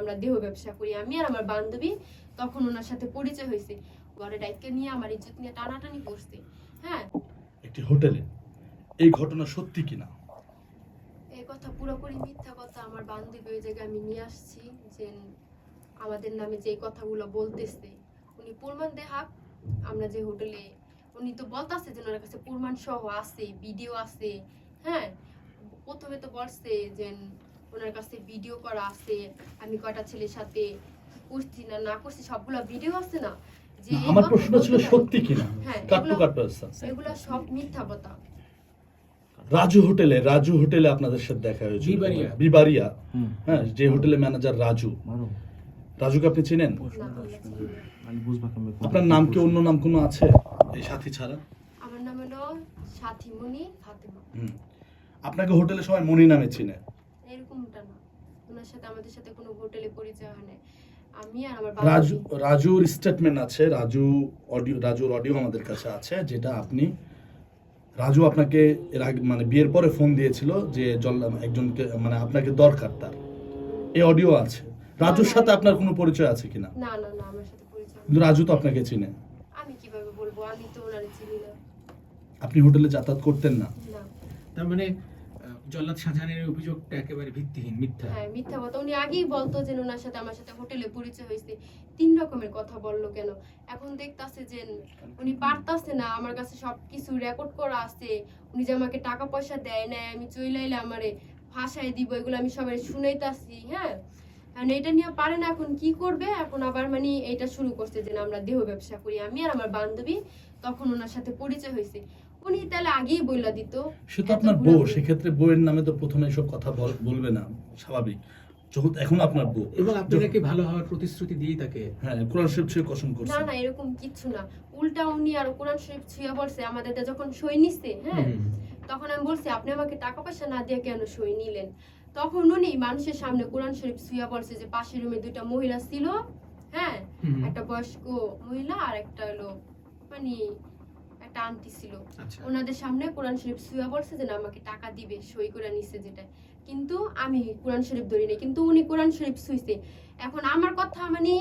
আমরা দেহ ব্যবসা করি। আমি আর আমার বান্ধবী তখন ওনার সাথে পরিচয় হয়েছে। ঘরে ডাইকে নিয়ে আমার ইজ্জত নিয়ে টানাটানি করছে। হ্যাঁ? একটি হোটেলে। এই ঘটনা সত্যি কিনা? এই কথা পুরোপুরি মিথ্যা কথা। আমার বান্ধবী ওই জায়গায় আমি নিয়ে আসছি যে আমাদের নামে যে কথাগুলো বলতেছে। উনি প্রমাণ দেখাক আমরা যে হোটেলে উনি তো বলতাছে যে ওনার কাছে প্রমাণ সহ আছে ভিডিও আছে। হ্যাঁ? প্রথমে তো বলছে যে ওনার কাছে ভিডিও করা আছে আমি কয়টা ছেলের সাথে করছি না না করছি সবগুলো ভিডিও আছে না? যে আমার প্রশ্ন ছিল সত্যি কিনা হ্যাঁ, কাট্টু এগুলো- এগুলো সব মিথ্যা কথা। রাজু হোটেলে রাজু হোটেলে আপনাদের সাথে দেখা হয়েছিল। বিবারিয়া। বিবারিয়া। হ্যাঁ যে হোটেলে ম্যানেজার রাজু। রাজুকে আপনি চিনেন? আপনার নাম কি অন্য নাম কোনো আছে? এই সাথী ছাড়া? আমার নাম হলো সাথীমণি ফাতেমা। আপনাকে হোটেলে সবাই মনি নামে চিনে। এরকমটা না। ওনার সাথে আমাদের সাথে কোনো হোটেলে পরিচয় হয় না আমি আর আমার রাজু রাজুর স্টেটমেন্ট আছে রাজু অডিও রাজুর অডিও আমাদের কাছে আছে যেটা আপনি রাজু আপনাকে এর আগে মানে বিয়ের পরে ফোন দিয়েছিল যে জল্লাম একজনকে মানে আপনাকে দরকার তার। এই অডিও আছে। রাজুর সাথে আপনার কোনো পরিচয় আছে কিনা? না না না আমার সাথে পরিচয় কিন্তু রাজু তো আপনাকে চিনে। আমি কীভাবে বলব? আমি তো ওনারে চিনি না। আপনি হোটেলে যাতায়াত করতেন না? না। তার মানে জল্লাদ শাহজাহানের অভিযোগটা একেবারে ভিত্তিহীন, মিথ্যা। হ্যাঁ মিথ্যা কথা। উনি আগেই বলতো যে ওনার সাথে আমার সাথে হোটেলে পরিচয় হয়েছে। তিন রকমের কথা বলল কেন? এখন দেখতাছে যে উনি পারতাছে না, আমার কাছে সব কিছু রেকর্ড করা আছে। উনি যে আমাকে টাকা পয়সা দেয় না আমি চইলাইলে আমারে ভাষায় দিব, এগুলো আমি সবাই শুনাইতাছি হ্যাঁ? আর এটা নিয়ে পারে না, এখন কি করবে? এখন আবার মানে এটা শুরু করছে যে আমরা দেহ ব্যবসা করি। আমি আর আমার বান্ধবী তখন ওনার সাথে পরিচয় হয়েছে। উনি তাহলে আগেই বইলা দিত। সে তো আপনার বউ সেক্ষেত্রে বউয়ের নামে তো প্রথমে এসব কথা বলবে না স্বাভাবিক। যখন এখন আপনার বউ। এবং আপনারা কি ভালো হওয়ার প্রতিশ্রুতি তাকে? হ্যাঁ কোরআন শরীফ ছুঁয়ে কসম করছে। না না এরকম কিচ্ছু না। উল্টা উনি আর কোরআন শরীফ ছুঁয়া বলছে আমাদের যখন সই নিচ্ছে হ্যাঁ তখন আমি বলছি আপনি আমাকে টাকা পয়সা না দিয়ে কেন সই নিলেন? তখন উনি মানুষের সামনে কোরআন শরীফ ছুঁয়া বলছে যে পাশের রুমে দুইটা মহিলা ছিল হ্যাঁ একটা বয়স্ক মহিলা আর একটা হলো মানে একটা আন্টি ছিল। আচ্ছা। ওনাদের সামনে কোরআন শরীফ ছুঁয়া বলছে যে না আমাকে টাকা দিবে সই করে নিচ্ছে যেটা। কিন্তু আমি কোরআন শরীফ ধরি নাই। কিন্তু উনি কোরআন শরীফ ছুঁইছে এখন আমার কথা মানে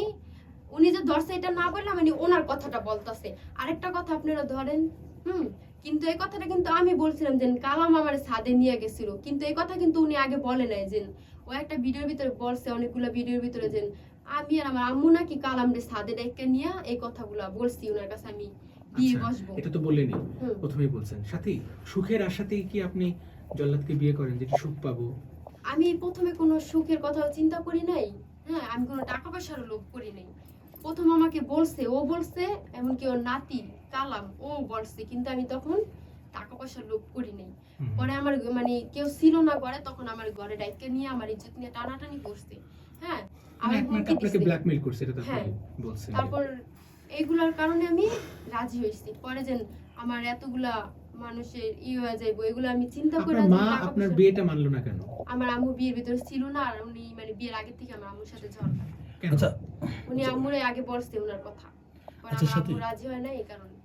উনি যে ধরছে এটা না বললে মানে ওনার কথাটা বলতাছে। আরেকটা কথা আপনারা ধরেন হুম কিন্তু এই কথাটা কিন্তু আমি বলছিলাম যে কালাম আমার ছাদে নিয়ে গেছিল। কিন্তু এই কথা কিন্তু উনি আগে বলে নাই যে ও একটা ভিডিওর ভিতরে বলছে অনেকগুলো ভিডিওর ভিতরে যে আমি আর আমার আম্মু নাকি কালাম রে ছাদে ডেকে নিয়ে এই কথাগুলো বলছি ওনার কাছে আমি। দিয়ে আচ্ছা, বসবো? এটা তো বললেনই প্রথমেই বলছেন। সাথী সুখের আশাতেই কি আপনি জল্লাদকে বিয়ে করেন যেটি সুখ পাবো? আমি প্রথমে কোনো সুখের কথা চিন্তা করি নাই হ্যাঁ আমি কোনো টাকা পয়সার লোভ করি নাই। প্রথম আমাকে বলছে ও বলছে এমনকি ওর নাতি কালাম ও বলছে কিন্তু আমি তখন টাকা পয়সার লোভ করি নাই। পরে আমার মানে কেউ ছিল না ঘরে তখন আমার ঘরে ডাইকে নিয়ে আমার ইজ্জত নিয়ে টানাটানি করছে হ্যাঁ। মানে আমার আপনাকে ব্ল্যাকমেইল করছে এটা তো হ্যাঁ। তারপর এইগুলার কারণে আমি রাজি হয়েছি। পরে যেন আমার এতগুলা মানুষের ই হয়ে যাইবো এগুলো আমি চিন্তা করে মা আপনার বিয়েটা মানলো না কেন? আমার আম্মু বিয়ের ভিতরে ছিল না আর উনি মানে বিয়ের আগে থেকে আমার আম্মুর সাথে ঝগড়া। কেন? আচ্ছা উনি আম্মুরে আগে বলছে ওনার কথা। পরে আচ্ছা, সাথে রাজি হয় না এই কারণে।